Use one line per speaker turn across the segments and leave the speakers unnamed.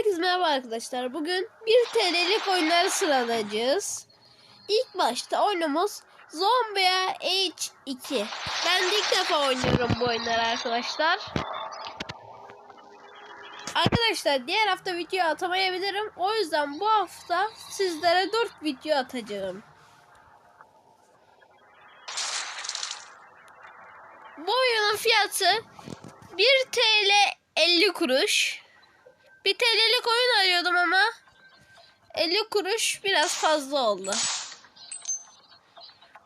Herkese merhaba arkadaşlar. Bugün 1 TL'lik oyunları sıralayacağız. İlk başta oyunumuz Zombie H2. Ben ilk defa oynuyorum bu oyunları arkadaşlar. Arkadaşlar diğer hafta video atamayabilirim. O yüzden bu hafta sizlere 4 video atacağım. Bu oyunun fiyatı 1 TL 50 kuruş. Bir TL'lik oyun arıyordum ama 50 kuruş biraz fazla oldu.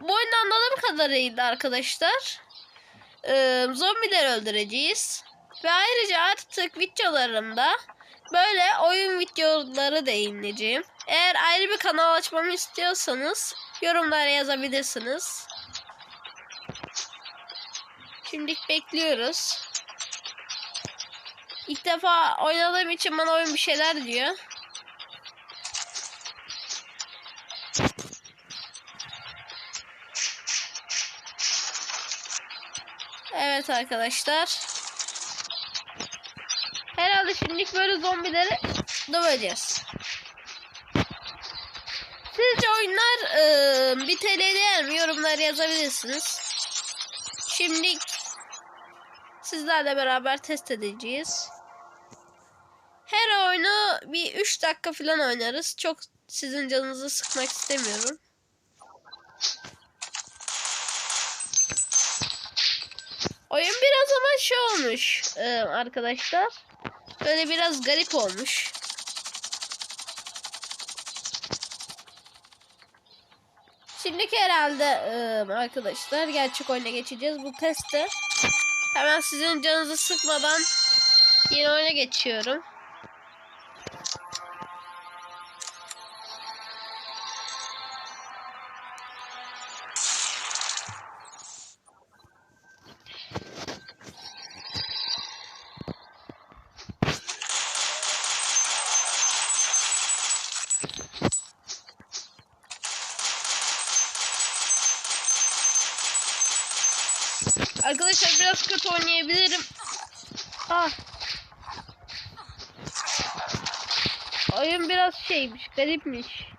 Bu oyunu anladığım kadarıyla arkadaşlar e, zombiler öldüreceğiz. Ve ayrıca artık videolarımda böyle oyun videoları da yayınlayacağım. Eğer ayrı bir kanal açmamı istiyorsanız yorumlara yazabilirsiniz. Şimdilik bekliyoruz. İlk defa oynadığım için bana oyun bir şeyler diyor. Evet arkadaşlar. Herhalde şimdilik böyle zombileri döveceğiz. Sizce oyunlar e, bir TL değer mi? Yorumlara yazabilirsiniz. Şimdilik sizlerle beraber test edeceğiz. Her oyunu bir 3 dakika falan oynarız. Çok sizin canınızı sıkmak istemiyorum. Oyun biraz ama şey olmuş e, arkadaşlar. Böyle biraz garip olmuş. Şimdiki herhalde e, arkadaşlar gerçek oyuna geçeceğiz. Bu testi hemen sizin canınızı sıkmadan yeni oyuna geçiyorum. Arkadaşlar biraz kötü oynayabilirim. Ah. Oyun biraz şeymiş, garipmiş.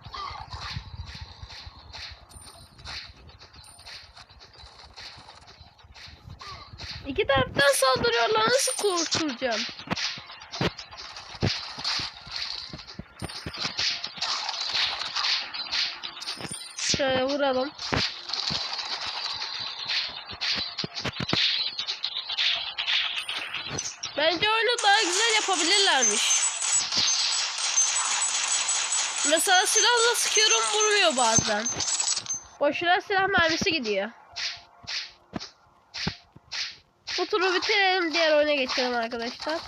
İki taraftan saldırıyorlar. Nasıl kurtulacağım? Şöyle vuralım. Oyunu daha güzel yapabilirlermiş. Mesela silahla sıkıyorum vurmuyor bazen. Boşuna silah mermisi gidiyor. Bu turu bitirelim diğer oyuna geçelim arkadaşlar.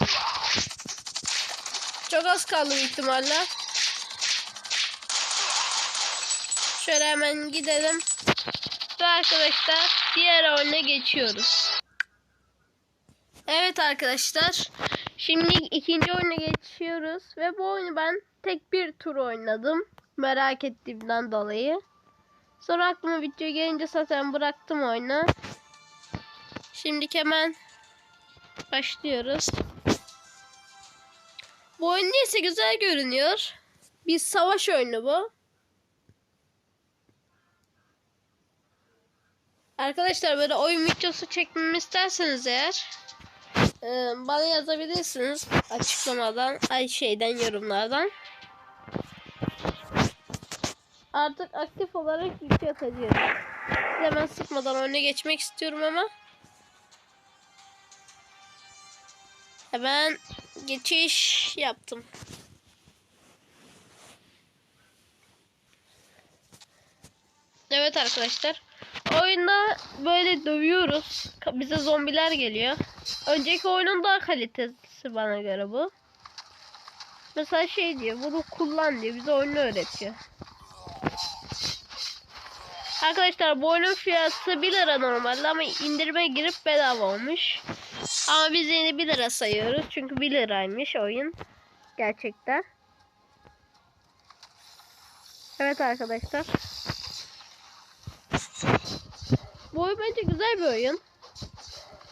Çok az kaldı ihtimalle. Şöyle hemen gidelim. Ve arkadaşlar diğer oyuna geçiyoruz. Evet arkadaşlar. Şimdi ikinci oyuna geçiyoruz. Ve bu oyunu ben tek bir tur oynadım. Merak ettiğimden dolayı. Sonra aklıma video gelince zaten bıraktım oyunu. Şimdi hemen başlıyoruz. Bu oyun neyse güzel görünüyor. Bir savaş oyunu bu. Arkadaşlar böyle oyun videosu çekmemi isterseniz eğer e, bana yazabilirsiniz açıklamadan, ay şeyden yorumlardan. Artık aktif olarak video atacağım. Hemen sıkmadan oyuna geçmek istiyorum ama. Hemen geçiş yaptım. Evet arkadaşlar. Oyunda böyle dövüyoruz. Bize zombiler geliyor. Önceki oyunun daha kalitesi bana göre bu. Mesela şey diyor bunu kullan diyor. Bize oyunu öğretiyor. Arkadaşlar bu oyunun fiyatı 1 lira normalde ama indirime girip bedava olmuş. Ama biz yine 1 lira sayıyoruz. Çünkü 1 liraymış oyun. Gerçekten. Evet arkadaşlar. Bu oyun bence güzel bir oyun.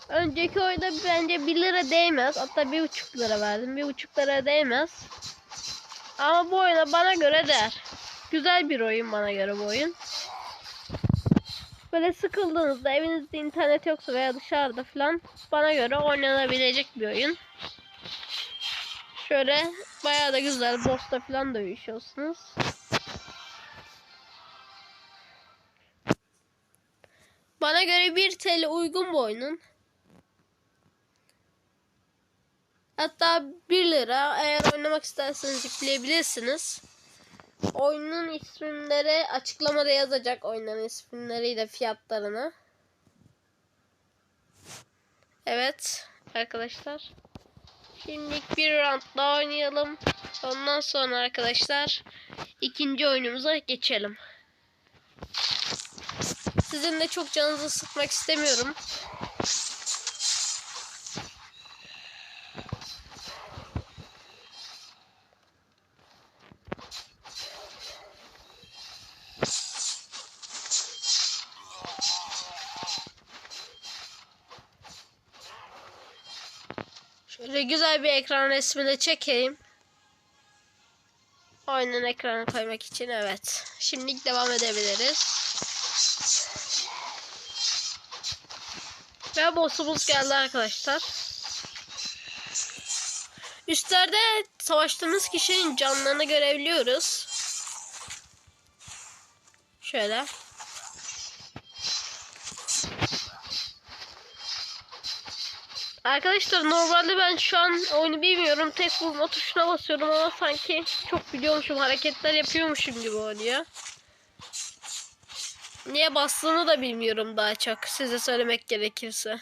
Önceki oyunda bence 1 lira değmez. Hatta 1,5 lira verdim. 1,5 lira değmez. Ama bu oyuna bana göre değer. Güzel bir oyun bana göre bu oyun. Böyle sıkıldığınızda evinizde internet yoksa veya dışarıda falan bana göre oynanabilecek bir oyun. Şöyle bayağı da güzel boss'ta falan dövüşüyorsunuz. Bana göre 1 TL uygun bu oyunun. Hatta 1 lira eğer oynamak isterseniz yükleyebilirsiniz. Oyunun isimleri açıklamada yazacak oyunların isimleriyle fiyatlarını. Evet arkadaşlar. Şimdi bir round daha oynayalım. Ondan sonra arkadaşlar ikinci oyunumuza geçelim. Sizin de çok canınızı sıkmak istemiyorum. Şöyle güzel bir ekran resmi de çekeyim. Oyunun ekranı koymak için evet. Şimdi devam edebiliriz. Ve boss'umuz geldi arkadaşlar. Üstlerde savaştığımız kişinin canlarını görebiliyoruz. Şöyle. Arkadaşlar normalde ben şu an oyunu bilmiyorum. Tek vurma tuşuna basıyorum ama sanki çok biliyormuşum. Hareketler yapıyormuşum gibi oluyor. Niye bastığını da bilmiyorum daha çok. Size söylemek gerekirse.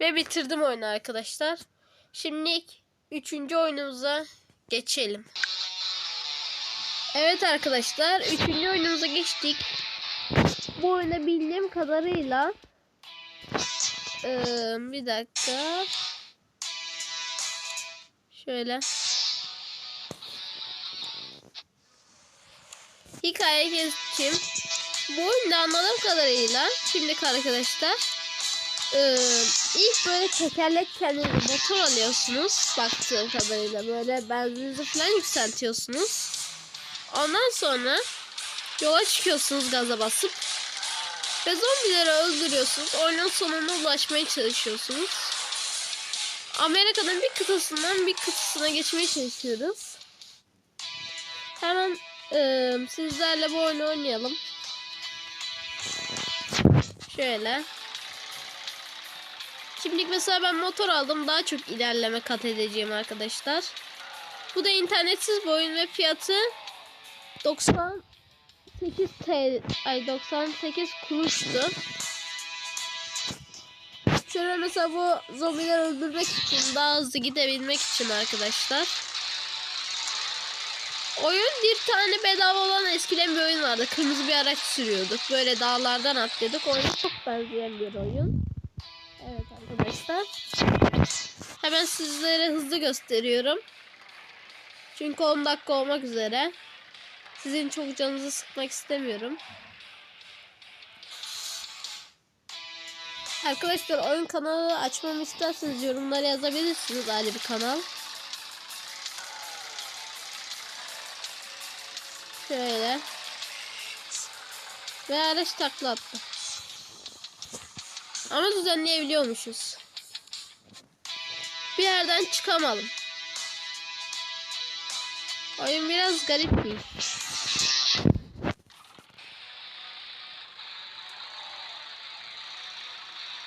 Ve bitirdim oyunu arkadaşlar. Şimdi üçüncü oyunumuza geçelim. Evet arkadaşlar. Üçüncü oyunumuza geçtik. Bu oyunu bildiğim kadarıyla ee, bir dakika. Şöyle. Hikaye geçeyim. Bu oyunda anladığım kadarıyla şimdi arkadaşlar e, ilk böyle tekerlek kendinize motor alıyorsunuz baktığım kadarıyla böyle benzininizi falan yükseltiyorsunuz. Ondan sonra yola çıkıyorsunuz gaza basıp ve zombileri öldürüyorsunuz. Oyunun sonuna ulaşmaya çalışıyorsunuz. Amerika'nın bir kıtasından bir kıtasına geçmeye çalışıyoruz. Hemen e, sizlerle bu oyunu oynayalım. Şöyle. Şimdi mesela ben motor aldım. Daha çok ilerleme kat edeceğim arkadaşlar. Bu da internetsiz bir oyun ve fiyatı 98 TL ay 98 kuruştu. Şöyle mesela bu zombileri öldürmek için daha hızlı gidebilmek için arkadaşlar. Oyun bir tane bedava olan eskiden bir oyun vardı. Kırmızı bir araç sürüyorduk. Böyle dağlardan atlıyorduk. Oyuna çok benzeyen bir oyun. Evet arkadaşlar. Hemen sizlere hızlı gösteriyorum. Çünkü 10 dakika olmak üzere. Sizin çok canınızı sıkmak istemiyorum. Arkadaşlar oyun kanalı açmamı isterseniz yorumlara yazabilirsiniz ayrı bir kanal. Şöyle. Ve araç takla attı. Ama düzenleyebiliyormuşuz. Bir yerden çıkamalım. Oyun biraz garip bir.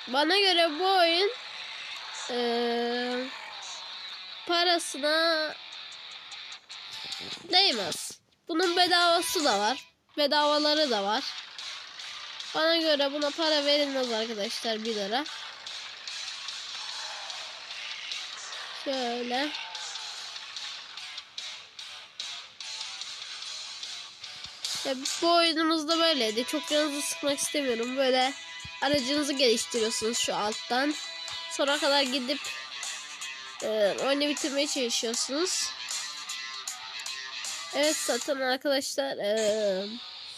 Bana göre bu oyun eee, parasına değmez. Bunun bedavası da var. Bedavaları da var. Bana göre buna para verilmez arkadaşlar 1 lira. Şöyle. Ya bu oyunumuzda böyleydi. Çok canınızı sıkmak istemiyorum. Böyle aracınızı geliştiriyorsunuz şu alttan. Sonra kadar gidip e, oyunu bitirmeye çalışıyorsunuz. Evet zaten arkadaşlar e,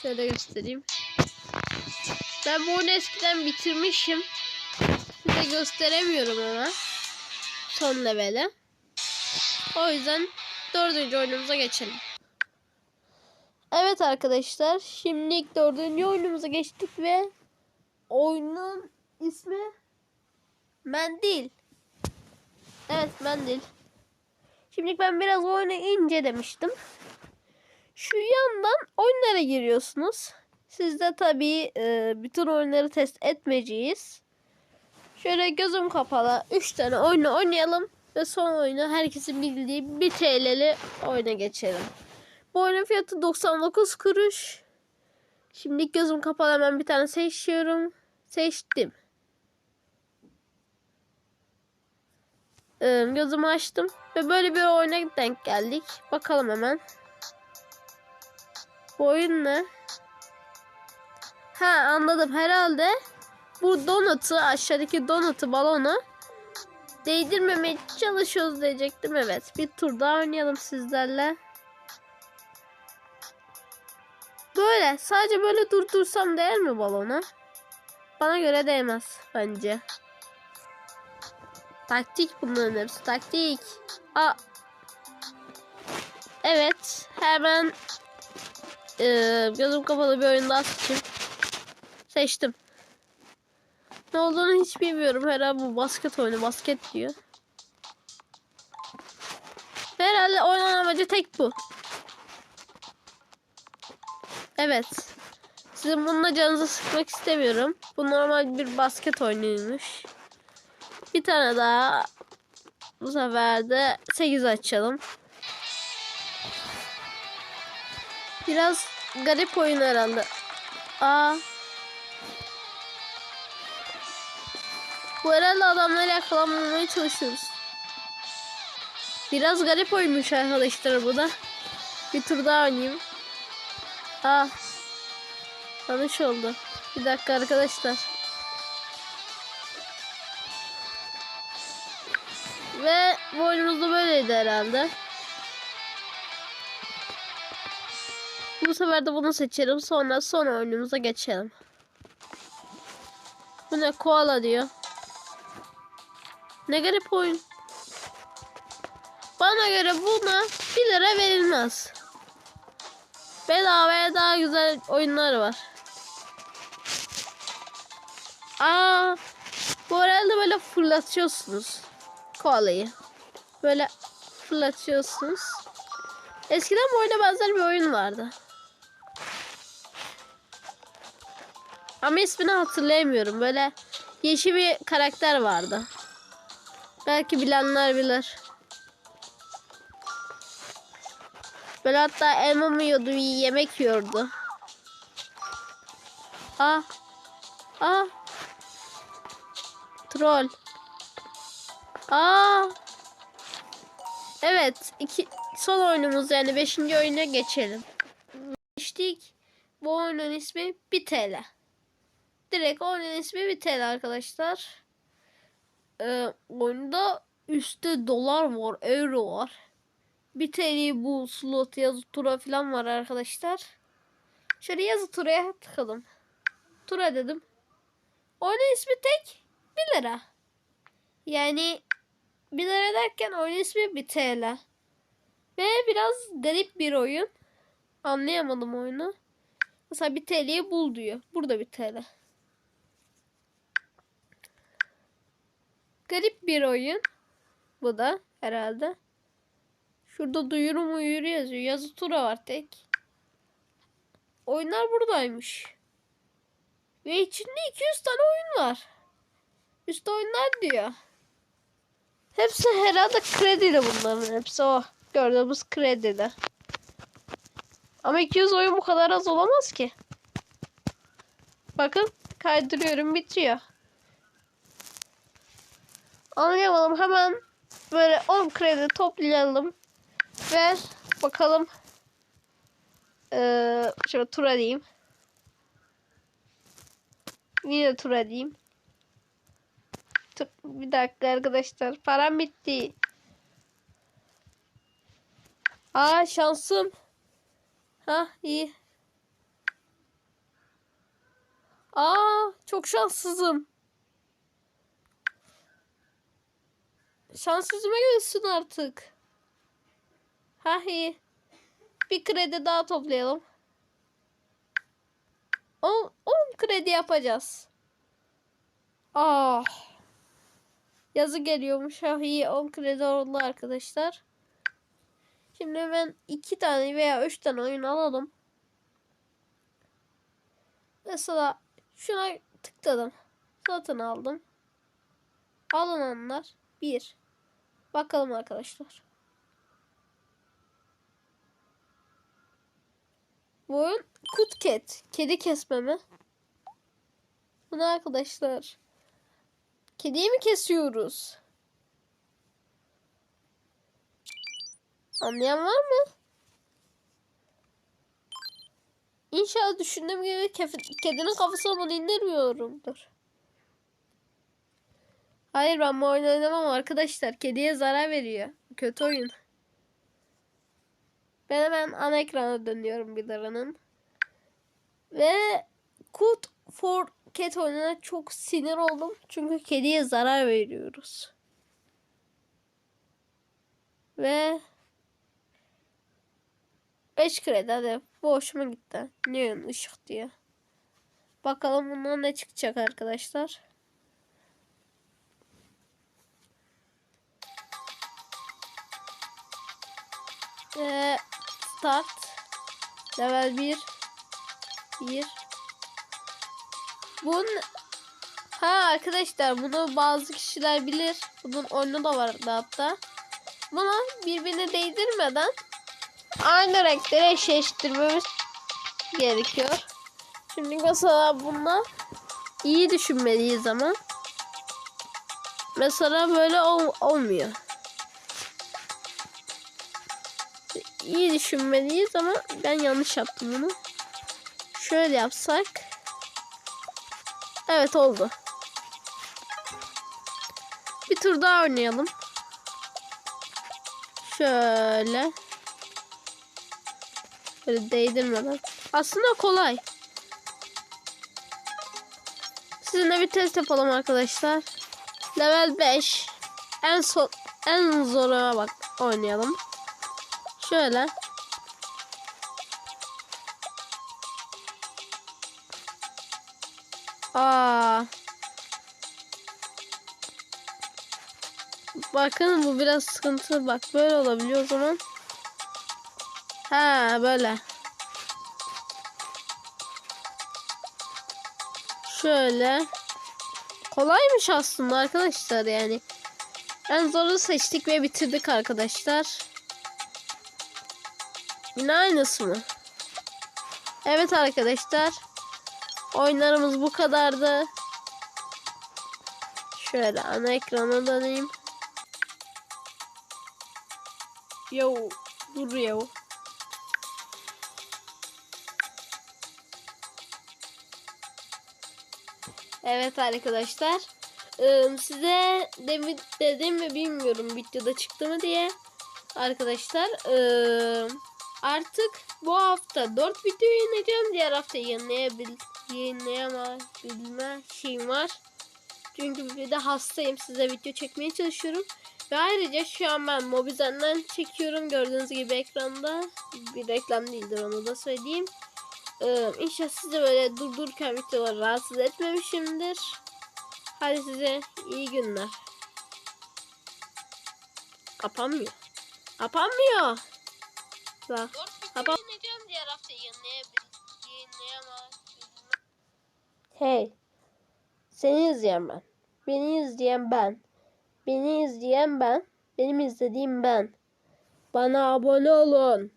şöyle göstereyim. Ben bu oyunu eskiden bitirmişim. size gösteremiyorum ama. Son leveli. O yüzden dördüncü oyunumuza geçelim. Evet arkadaşlar. Şimdi dördüncü oyunumuza geçtik ve oyunun ismi Mendil. Evet Mendil. Şimdi ben biraz oyunu incelemiştim. Şu yandan oyunlara giriyorsunuz. Siz de tabii e, bütün oyunları test etmeyeceğiz. Şöyle gözüm kapalı 3 tane oyunu oynayalım ve son oyunu herkesin bildiği 1 TL'li oyuna geçelim. Bu oyunun fiyatı 99 kuruş. Şimdi gözüm kapalı hemen bir tane seçiyorum. Seçtim. Ee, gözümü açtım ve böyle bir oyuna denk geldik. Bakalım hemen. Bu oyun ne? Ha anladım herhalde. Bu donutu aşağıdaki donutu balonu değdirmemeye çalışıyoruz diyecektim. Evet bir tur daha oynayalım sizlerle. Böyle sadece böyle durdursam değer mi balona? Bana göre değmez bence. Taktik bunların hepsi taktik. Aa. Evet hemen ee, gözüm kapalı bir oyun daha seçeyim. Seçtim. Ne olduğunu hiç bilmiyorum. Herhalde bu basket oyunu. Basket diyor. Herhalde oynanan amacı tek bu. Evet. Sizin bununla canınızı sıkmak istemiyorum. Bu normal bir basket oyunuymuş. Bir tane daha. Bu sefer de 8 açalım. Biraz garip oyun herhalde. Aa. Bu herhalde adamları yakalamamaya çalışıyoruz. Biraz garip oyunmuş arkadaşlar bu da. Bir tur daha oynayayım. Aa. Yanlış oldu. Bir dakika arkadaşlar. Ve bu oyunumuz da böyleydi herhalde. Bu sefer de bunu seçelim. Sonra son oyunumuza geçelim. Bu ne? Koala diyor. Ne garip oyun. Bana göre buna 1 lira verilmez. Bedavaya daha güzel oyunlar var. Aa, bu arada böyle fırlatıyorsunuz koalayı. Böyle fırlatıyorsunuz. Eskiden bu oyuna benzer bir oyun vardı. Ama ismini hatırlayamıyorum. Böyle yeşil bir karakter vardı. Belki bilenler bilir. Böyle hatta elma mı yiyordu, yemek yiyordu. Ah. Ah. Troll. Aa. Evet, iki son oyunumuz yani 5. oyuna geçelim. Geçtik. Bu oyunun ismi 1 TL. Direkt oyunun ismi 1 TL arkadaşlar. Ee, oyunda üstte dolar var, euro var. 1 TL bu slot yazı tura falan var arkadaşlar. Şöyle yazı turaya tıkalım. Tura dedim. Oyunun ismi tek 1 lira. Yani 1 lira derken oyun ismi 1 TL. Ve biraz garip bir oyun. Anlayamadım oyunu. Mesela 1 TL'yi bul diyor. Burada 1 TL. Garip bir oyun. Bu da herhalde. Şurada duyuru muyuru yazıyor. Yazı tura var tek. Oyunlar buradaymış. Ve içinde 200 tane oyun var. Üstte oyunlar diyor. Hepsi herhalde kredili bunların. Hepsi o. Gördüğümüz kredili. Ama 200 oyun bu kadar az olamaz ki. Bakın kaydırıyorum bitiyor. Anlayamadım hemen böyle 10 kredi toplayalım. Ve bakalım. Ee, şöyle tura diyeyim. Yine tura diyeyim. Dur, bir dakika arkadaşlar. Param bitti. Aa şansım. Ha iyi. Aa çok şanssızım. şanssızıma gelsin artık. Ha iyi. Bir kredi daha toplayalım. 10 kredi yapacağız. Ah. Yazı geliyormuş. Ha iyi 10 kredi oldu arkadaşlar. Şimdi hemen iki tane veya üç tane oyun alalım. Mesela şuna tıkladım. Satın aldım. Alınanlar bir. Bakalım arkadaşlar. Bu oyun Kut Cat. Kedi kesme mi? Bu ne arkadaşlar? Kediyi mi kesiyoruz? Anlayan var mı? İnşallah düşündüğüm gibi kedinin kafasına bunu indirmiyorumdur. Hayır ben bu oyunu oynamam arkadaşlar. Kediye zarar veriyor. Kötü oyun. Ben hemen ana ekrana dönüyorum bir liranın. Ve Cut for Cat oyununa çok sinir oldum. Çünkü kediye zarar veriyoruz. Ve 5 kredi hadi. Bu hoşuma gitti. Neon ışık diye. Bakalım bundan ne çıkacak arkadaşlar. Ve start. Level 1. 1. Bunun Ha arkadaşlar bunu bazı kişiler bilir. Bunun oyunu da vardı hatta. Bunu birbirine değdirmeden aynı renkleri eşleştirmemiz gerekiyor. Şimdi mesela bununla iyi düşünmeliyiz ama. Mesela böyle ol olmuyor. İyi düşünmeliyiz ama ben yanlış yaptım bunu. Şöyle yapsak. Evet oldu. Bir tur daha oynayalım. Şöyle. Böyle değdirmeden. Aslında kolay. Sizinle bir test yapalım arkadaşlar. Level 5. En son en zoruna bak oynayalım. Şöyle. Aa. Bakın bu biraz sıkıntı. Bak böyle olabiliyor o zaman. Ha böyle. Şöyle. Kolaymış aslında arkadaşlar yani. En zoru seçtik ve bitirdik arkadaşlar. Yine aynısı mı? Evet arkadaşlar. Oyunlarımız bu kadardı. Şöyle ana ekrana döneyim. Yo dur yo. Evet arkadaşlar. Size demin dedim mi bilmiyorum videoda çıktı mı diye. Arkadaşlar ee, artık bu hafta 4 video yayınlayacağım. Diğer hafta yayınlayabil yayınlayamabilme şeyim var. Çünkü bir de hastayım. Size video çekmeye çalışıyorum. Ve ayrıca şu an ben Mobizen'den çekiyorum. Gördüğünüz gibi ekranda. Bir reklam değildir onu da söyleyeyim. Ee, inşallah sizi böyle durdururken videoları rahatsız etmemişimdir. Hadi size iyi günler. Kapanmıyor. Kapanmıyor. Bak. Hafta Hey. Seni izleyen ben. Beni izleyen ben. Beni izleyen ben. Benim izlediğim ben. Bana abone olun.